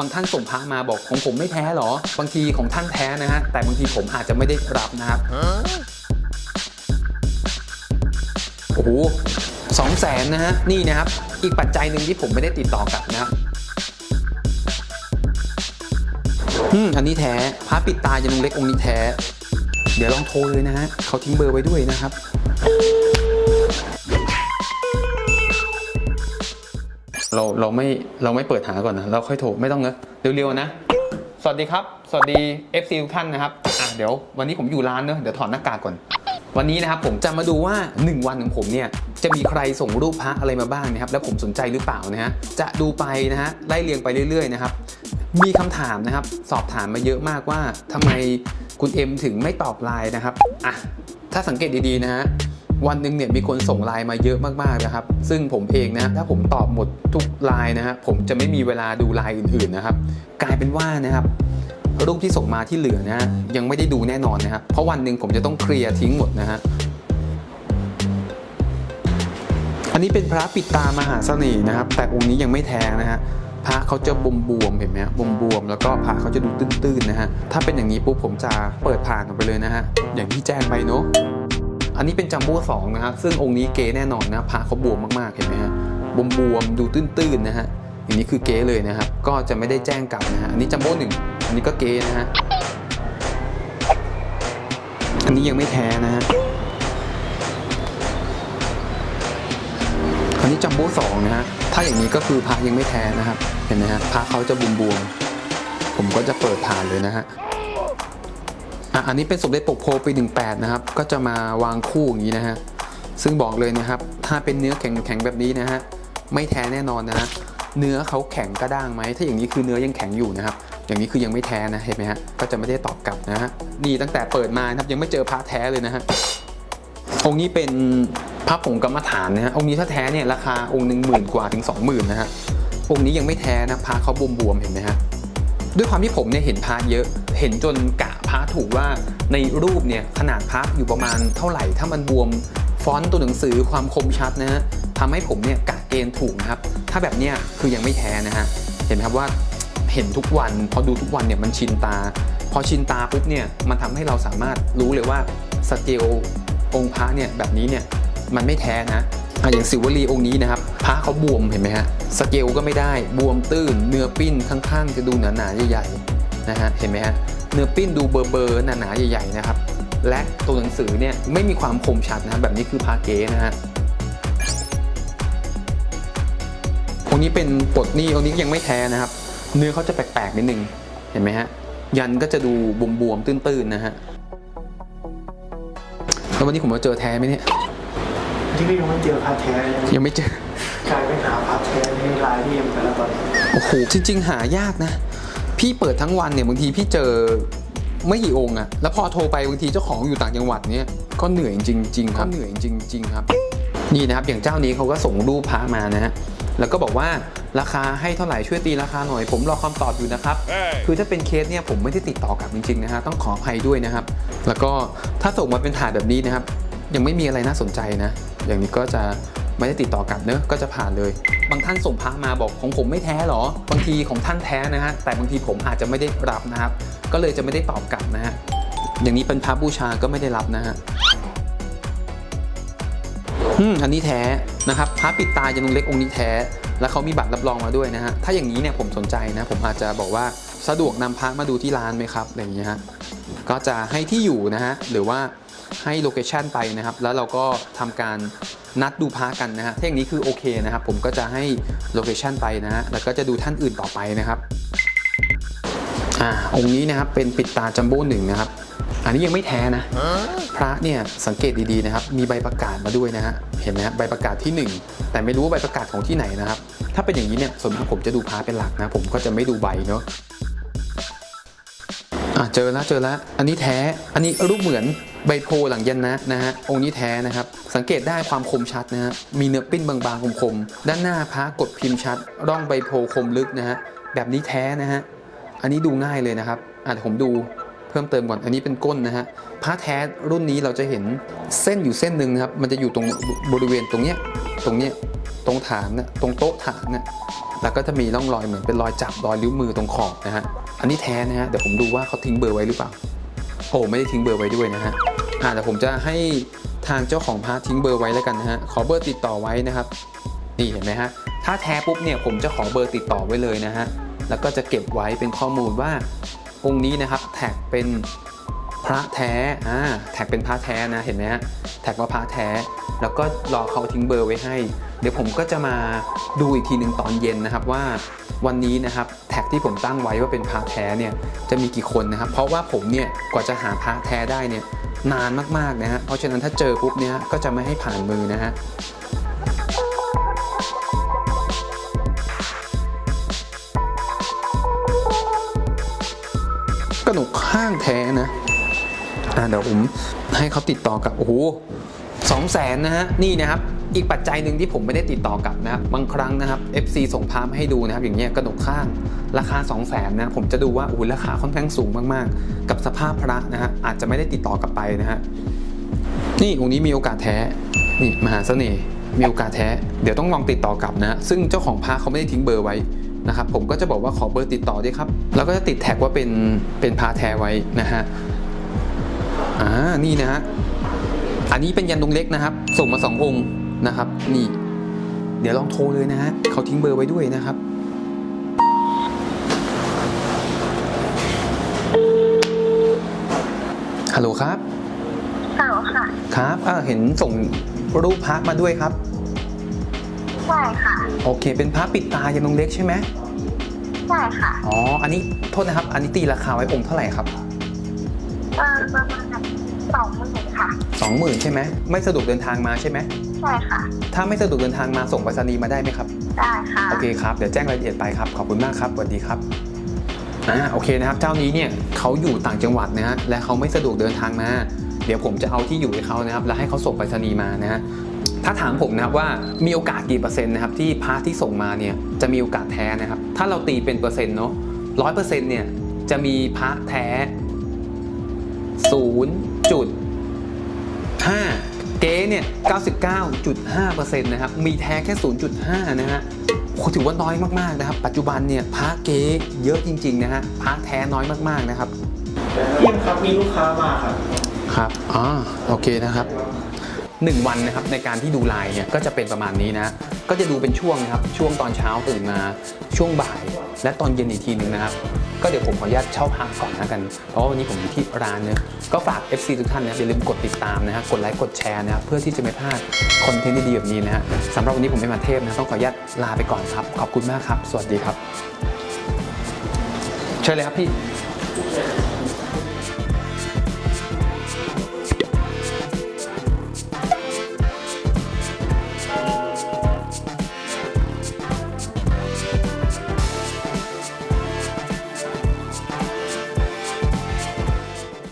บางท่านส่งพระมาบอกของผมไม่แท้หรอ บางทีของท่านแท้นะฮะ แต่บางทีผมอาจจะไม่ได้รับนะครับ โอ้โหสองแสนนะฮะ นี่นะครับ อีกปัจจัยหนึ่งที่ผมไม่ได้ติดต่อกลับนะครับอืมอันนี้แท้ พระปิดตายันงเล็กองค์นี้แท้ เดี๋ยวลองโทรเลยนะฮะ เขาทิ้งเบอร์ไว้ด้วยนะครับ เราเราไม่เราไม่เปิดหาก่อนนะเราค่อยโทรไม่ต้องเนอะเร็วๆนะ สวัสดีครับ สวัสดี FC ทุกท่านนะครับอะเดี๋ยววันนี้ผมอยู่ร้านเนอะเดี๋ยวถอดหน้ากากก่อน วันนี้นะครับผมจะมาดูว่า 1 วันของผมเนี่ยจะมีใครส่งรูปพระอะไรมาบ้างนะครับแล้วผมสนใจหรือเปล่านะฮะจะดูไปนะฮะไล่เรียงไปเรื่อยๆนะครับมีคำถามนะครับ สอบถามมาเยอะมากว่าทำไมคุณเอ็มถึงไม่ตอบไลน์นะครับอะถ้าสังเกตดีๆนะฮะ วันหนึ่งเนี่ยมีคนส่งไลน์มาเยอะมากๆนะครับ ซึ่งผมเองนะถ้าผมตอบหมดทุกไลน์นะฮะผมจะไม่มีเวลาดูไลน์อื่นๆนะครับ กลายเป็นว่านะครับรูปที่ส่งมาที่เหลือนะฮะยังไม่ได้ดูแน่นอนนะครับเพราะวันหนึ่งผมจะต้องเคลียร์ทิ้งหมดนะฮะอันนี้เป็นพระปิดตามหาเสน่ห์นะครับ แต่องค์นี้ยังไม่แทงนะฮะพระเขาจะบวมบวมเห็นไหมฮะบวมบวมๆแล้วก็พระเขาจะดูตื้นๆนะฮะถ้าเป็นอย่างนี้ปุ๊บผมจะเปิดผ่านออกไปเลยนะฮะอย่างที่แจ้งไปเนาะ อันนี้เป็นจัมโบ้สองนะฮะซึ่งองค์นี้เก๋แน่นอนนะพระเขาบวมมากๆเห็นไหมฮะบวมบวมดูตื้นๆนะฮะอย่างนี้คือเก๋เลยนะครับ ก็จะไม่ได้แจ้งกลับนะฮะอันนี้จัมโบ้หนึ่งอันนี้ก็เก๋นะฮะอันนี้ยังไม่แท้นะฮะอันนี้จัมโบ้สองนะฮะถ้าอย่างนี้ก็คือพระยังไม่แท้นะครับเห็นไหมฮะพระเขาจะบวมบวมๆผมก็จะเปิดผ่านเลยนะฮะ อันนี้เป็นสมเด็จปกโพปี 18 นะครับ ก็จะมาวางคู่อย่างนี้นะฮะ ซึ่งบอกเลยนะครับ ถ้าเป็นเนื้อแข็งๆแบบนี้นะฮะ ไม่แท้แน่นอนนะฮะ เนื้อเขาแข็งกระด้างไหม ถ้าอย่างนี้คือเนื้อยังแข็งอยู่นะครับ อย่างนี้คือยังไม่แท้นะ เห็นไหมฮะ ก็จะไม่ได้ตอบกลับนะฮะ นี่ตั้งแต่เปิดมานะครับ ยังไม่เจอพระแท้เลยนะฮะ องค์นี้เป็นพระผงกรรมฐานนะฮะ องค์นี้ถ้าแท้เนี่ยราคาองค์หนึ่งหมื่นกว่าถึงสองหมื่นนะฮะ องค์นี้ยังไม่แท้นะ พระเขาบวมๆเห็นไหมฮะ ด้วยความที่ผมเนี่ยเห็นพระเยอะ เห็นจนกะพระถูกว่าในรูปเนี่ยขนาดพระอยู่ประมาณเท่าไหร่ ถ้ามันบวมฟอนต์ตัวหนังสือความคมชัดนะฮะทำให้ผมเนี่ยกะเกณฑ์ถูกนะครับ ถ้าแบบเนี้ยคือยังไม่แท้นะฮะ เห็นไหมครับว่าเห็นทุกวัน พอดูทุกวันเนี่ยมันชินตา พอชินตาปุ๊บเนี่ยมันทำให้เราสามารถรู้เลยว่าสเกลองค์พระเนี่ยแบบนี้เนี่ยมันไม่แท้นะ อะอย่างสิวลีองค์นี้นะครับพระเขาบวมเห็นไหมฮะสเกลก็ไม่ได้บวมตื้น เนื้อปิ้นข้างๆ จะดูหนาๆใหญ่ๆนะฮะเห็นไหมฮะเนื้อปิ้นดูเบอร์ๆหนาๆใหญ่ๆนะครับและตัวหนังสือเนี่ยไม่มีความคมชัดนะแบบนี้คือพระเก๋นะฮะองค์นี้เป็นปลดนี้องค์นี้ยังไม่แท้นะครับ เนื้อเขาจะแปลกๆนิดนึงเห็นไหมฮะยันก็จะดูบวมๆตื้นๆนะฮะแล้ววันนี้ผมมาเจอแท้ไหมเนี่ย ที่พี่ยังไม่เจอพาร์ทแท้เลยยังไม่เจอ กลายไปหาพาร์ทแท้ในไลน์พี่เอ็มไปแล้วตอนนี้โอ้โห จริง ๆ หายากนะ พี่เปิดทั้งวันเนี่ยบางทีพี่เจอไม่กี่องค์อะแล้วพอโทรไปบางทีเจ้าของอยู่ต่างจังหวัดเนี่ยก็เหนื่อยจริงๆครับเหนื่อยจริง ๆ ครับ นี่นะครับอย่างเจ้านี้เขาก็ส่งรูปพระมานะฮะแล้วก็บอกว่าราคาให้เท่าไหร่ช่วยตีราคาหน่อย ผมรอคำตอบอยู่นะครับ คือถ้าเป็นเคสเนี่ยผมไม่ได้ติดต่อกลับจริงๆนะฮะต้องขออภัยด้วยนะครับ แล้วก็ถ้าส่งมาเป็นถาดแบบนี้นะครับ ยังไม่มีอะไรน่าสนใจนะ อย่างนี้ก็จะไม่ได้ติดต่อกลับเนอะก็จะผ่านเลย บางท่านส่งพระมาบอกของผมไม่แท้หรอ บางทีของท่านแท้นะฮะแต่บางทีผมอาจจะไม่ได้รับนะครับ ก็เลยจะไม่ได้ตอบกลับนะฮะอย่างนี้เป็นพระบูชาก็ไม่ได้รับนะฮะอืมอันนี้แท้นะครับพระปิดตายันงเล็กองค์นี้แท้ แล้วเขามีบัตรรับรองมาด้วยนะฮะถ้าอย่างนี้เนี่ยผมสนใจนะ ผมอาจจะบอกว่าสะดวกนำพระมาดูที่ร้านไหมครับอะไรอย่างเงี้ยฮะก็จะให้ที่อยู่นะฮะหรือว่า ให้โลเคชันไปนะครับ แล้วเราก็ทำการนัดดูพระกันนะฮะถ้าอย่างนี้คือโอเคนะครับ ผมก็จะให้โลเคชันไปนะฮะแล้วก็จะดูท่านอื่นต่อไปนะครับอ่าองค์นี้นะครับเป็นปิดตาจัมโบ้หนึ่งนะครับ อันนี้ยังไม่แท้นะ พระเนี่ยสังเกตดีๆนะครับ มีใบประกาศมาด้วยนะฮะเห็นไหมฮะใบประกาศที่ 1 แต่ไม่รู้ว่าใบประกาศของที่ไหนนะครับ ถ้าเป็นอย่างนี้เนี่ยส่วนมากผมจะดูพระเป็นหลักนะ ผมก็จะไม่ดูใบเนาะ อะเจอแล้วเจอแล้วอันนี้แท้อันนี้รูปเหมือนใบโพหลังยันนะนะฮะองค์นี้แท้นะครับ สังเกตได้ความคมชัดนะฮะมีเนื้อปิ้นบางๆคมๆด้านหน้าพระกดพิมพ์ชัด ร่องใบโพคมลึกนะฮะแบบนี้แท้นะฮะอันนี้ดูง่ายเลยนะครับอะผมดูเพิ่มเติมก่อนอันนี้เป็นก้นนะฮะผ้าแท้รุ่นนี้เราจะเห็นเส้นอยู่เส้นหนึ่งนะครับ มันจะอยู่ตรงบริเวณตรงเนี้ยตรงเนี้ยตรงฐานนะตรงโต๊ะฐานนะ แล้วก็จะมีร่องรอยเหมือนเป็นรอยจับรอยนิ้วมือตรงขอบนะฮะ อันนี้แท้นะฮะเดี๋ยวผมดูว่าเขาทิ้งเบอร์ไว้หรือเปล่าโอ้ไม่ได้ทิ้งเบอร์ไว้ด้วยนะฮะอ่าเดี๋ยวผมจะให้ทางเจ้าของพาร์ททิ้งเบอร์ไว้แล้วกันนะฮะขอเบอร์ติดต่อไว้นะครับนี่เห็นไหมฮะถ้าแท้ปุ๊บเนี่ยผมจะขอเบอร์ติดต่อไว้เลยนะฮะแล้วก็จะเก็บไว้เป็นข้อมูลว่าองค์นี้นะครับแท็กเป็น พระแท้อ่าแท็กเป็นพระแท้นะเห็นไหมฮะแท็กว่าพระแท้ แล้วก็รอเขาทิ้งเบอร์ไว้ให้ เดี๋ยวผมก็จะมาดูอีกทีหนึ่งตอนเย็นนะครับว่าวันนี้นะครับแท็กที่ผมตั้งไว้ว่าเป็นพระแท้เนี่ยจะมีกี่คนนะครับ เพราะว่าผมเนี่ยกว่าจะหาพระแท้ได้เนี่ยนานมากๆนะฮะเพราะฉะนั้นถ้าเจอปุ๊บเนี่ยก็จะไม่ให้ผ่านมือนะฮะกระหนกข้างแท้นะ อ่าเดี๋ยวผมให้เขาติดต่อกับโอ้โหสองแสนนะฮะนี่นะครับอีกปัจจัยหนึ่งที่ผมไม่ได้ติดต่อกลับนะครับบางครั้งนะครับ FC ส่งภามให้ดูนะครับ อย่างเงี้ยกระหนกข้างราคา 2 0 0แสนนะผมจะดูว่าโอ้โหราคาค่อนข้างสูงมากๆ กับสภาพพระนะฮะอาจจะไม่ได้ติดต่อกลับไปนะฮะนี่องค์นี้มีโอกาสแท้นี่มหาเสน่ห์มีโอกาสแท้ เดี๋ยวต้องลองติดต่อกลับนะซึ่งเจ้าของพระเขาไม่ได้ทิ้งเบอร์ไว้นะครับผมก็จะบอกว่าขอเบอร์ติดต่อด้วยครับ แล้วก็จะติดแท็กว่าเป็นเป็นพระแท้ไว้นะฮะ อ่านี่นะฮะอันนี้เป็นยันดงเล็กนะครับ ส่งมาสององค์นะครับ นี่ เดี๋ยวลองโทรเลยนะฮะเขาทิ้งเบอร์ไว้ด้วยนะครับฮัลโหลครับฮัลโหลค่ะ ครับอ่าเห็นส่งรูปพระมาด้วยครับ ใช่ค่ะ โอเค เป็นพระปิดตายันดงเล็กใช่ไหมใช่ค่ะ อ๋อ อันนี้โทษนะครับ อันนี้ตีราคาไว้องค์เท่าไหร่ครับ เออประมาณสองหมื่นค่ะ สองหมื่นใช่ไหมไม่สะดวกเดินทางมาใช่ไหมใช่ค่ะ ถ้าไม่สะดวกเดินทางมาส่งไปรษณีย์มาได้ไหมครับ ได้ค่ะ โอเคครับ เดี๋ยวแจ้งรายละเอียดไปครับ ขอบคุณมากครับสวัสดีครับอ่าโอเคนะครับ เจ้านี้เนี่ยเขาอยู่ต่างจังหวัดนะฮะ และเขาไม่สะดวกเดินทางมา เดี๋ยวผมจะเอาที่อยู่ให้เขานะครับ แล้วให้เขาส่งไปรษณีย์มานะฮะ ถ้าถามผมนะครับว่ามีโอกาสกี่เปอร์เซ็นต์นะครับที่พาร์ทที่ส่งมาเนี่ยจะมีโอกาสแท้นะครับ ถ้าเราตีเป็นเปอร์เซ็นต์เนาะร้อยเปอร์เซ็นต์เนี่ยจะมีพระแท้ ศูนย์จุด5เก๊เนี่ย 99.5%นะครับ มีแท้แค่ 0.5 นะฮะโหถือว่าน้อยมากๆนะครับ ปัจจุบันเนี่ยพระเก๊เยอะจริง ๆ นะฮะพระแท้น้อยมากๆนะครับเยี่ยมครับ มีลูกค้ามาครับ ครับ อ๋อ โอเคนะครับ 1 วันนะครับในการที่ดูไลน์เนี่ยก็จะเป็นประมาณนี้นะก็จะดูเป็นช่วงนะครับช่วงตอนเช้าตื่นมาช่วงบ่าย และตอนเย็นอีกทีหนึงนะครับ ก็เดี๋ยวผมขออนุญาตเช่าพักก่อนนะกัน เพราะว่าวันนี้ผมอยู่ที่ร้านเนี่ยก็ฝาก FC ทุกท่านนะอย่าลืมกดติดตามนะฮะกดไลค์กดแชร์นะครับเพื่อที่จะไม่พลาดคอนเทนต์ดีๆแบบนี้นะฮะสำหรับวันนี้ผมไม่มาเทพนะต้องขออนุญาตลาไปก่อนครับ ขอบคุณมากครับ สวัสดีครับ เชิญเลยครับพี่